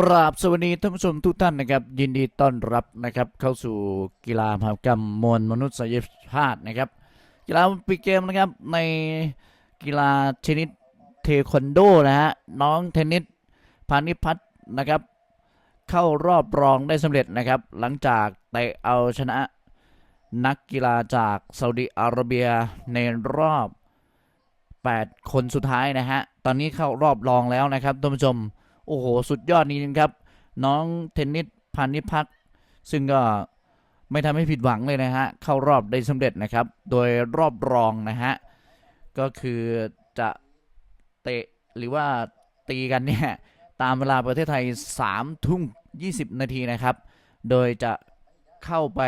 กราบสวัสดีท่านผู้ชมทุกท่านนะครับ ยินดีต้อนรับนะครับ เข้าสู่กีฬามหากรรมมวลมนุษยชาตินะครับ กีฬาปิเกมนะครับในกีฬาชนิดเทควันโดนะฮะน้องเทนนิสพานิพัฒน์นะครับ เข้ารอบรองได้สำเร็จนะครับ หลังจากเตะเอาชนะนักกีฬาจากซาอุดิอาระเบียในรอบ 8 คนสุดท้ายนะฮะตอนนี้เข้ารอบรองแล้วนะครับท่านผู้ชม โอ้โห สุดยอดนี้ครับ น้องเทนนิสพานิพักษ์ซึ่งก็ไม่ทำให้ผิดหวังเลยนะฮะ เข้ารอบได้สำเร็จนะครับ โดยรอบรองนะฮะ ก็คือจะเตะหรือว่าตีกันเนี่ย ตามเวลาประเทศไทย3ทุ่ม20 นาทีนะครับ โดยจะเข้าไป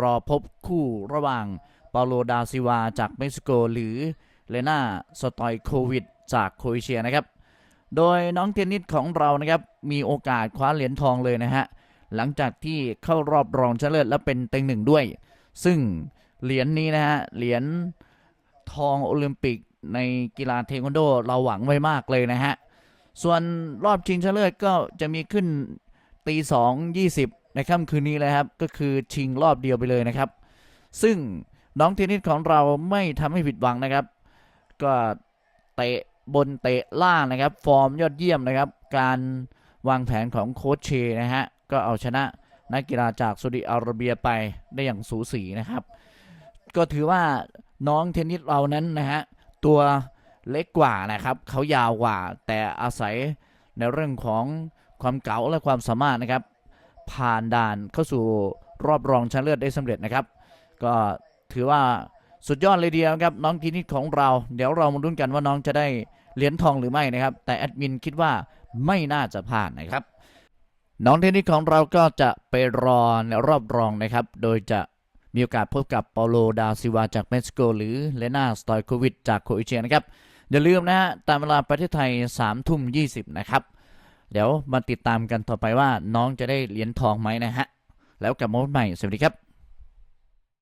รอพบคู่ระหว่างเปาโลดาซิวาจากเม็กซิโก หรือเลนาสตอยโควิด จากโครเอเชียนะครับ โดยน้องเทนนิสของเรานะครับมีโอกาสคว้าเหรียญทองเลยนะฮะหลังจากที่เข้ารอบรองชนะเลิศและเป็นเต็งหนึ่งด้วย ซึ่งเหรียญนี้นะฮะเหรียญทองโอลิมปิกในกีฬาเทควันโดเราหวังไว้มากเลยนะฮะส่วนรอบชิงชนะเลิศก็จะมีขึ้นตีสองยี่สิบในค่ำคืนนี้เลยครับก็คือชิงรอบเดียวไปเลยนะครับ ซึ่งน้องเทนนิสของเราไม่ทำให้ผิดหวังนะครับ ก็เตะ บนเตะล่างนะครับ ฟอร์มยอดเยี่ยมนะครับ การวางแผนของโค้ชเชนะฮะ ก็เอาชนะนักกีฬาจากซาอุดิอาระเบียไปได้อย่างสูสีนะครับ ก็ถือว่าน้องเทนนิสเรานั้นนะฮะ ตัวเล็กกว่านะครับเขายาวกว่า แต่อาศัยในเรื่องของความเก๋าและความสามารถนะครับ ผ่านด่านเข้าสู่รอบรองชนะเลิศได้สำเร็จนะครับ ก็ถือว่า สุดยอดเลยทีเดียวครับน้องทีนิสของเรา เดี๋ยวเรามาลุ้นกันว่าน้องจะได้เหรียญทองหรือไม่นะครับ แต่แอดมินคิดว่าไม่น่าจะพลาดนะครับ น้องเทนนิสของเราก็จะไปรอในรอบรองนะครับ โดยจะมีโอกาสพบกับเปาโลดาซิวาจากเม็กซิโก หรือเลนาสตอยโควิดจากโครเอเชียนะครับ อย่าลืมนะฮะตามเวลาประเทศไทย3ามทุ่มยีนะครับ เดี๋ยวมาติดตามกันต่อไปว่าน้องจะได้เหรียญทองไหมนะฮะ แล้วกลับมาพบใหม่ สวัสดีครับ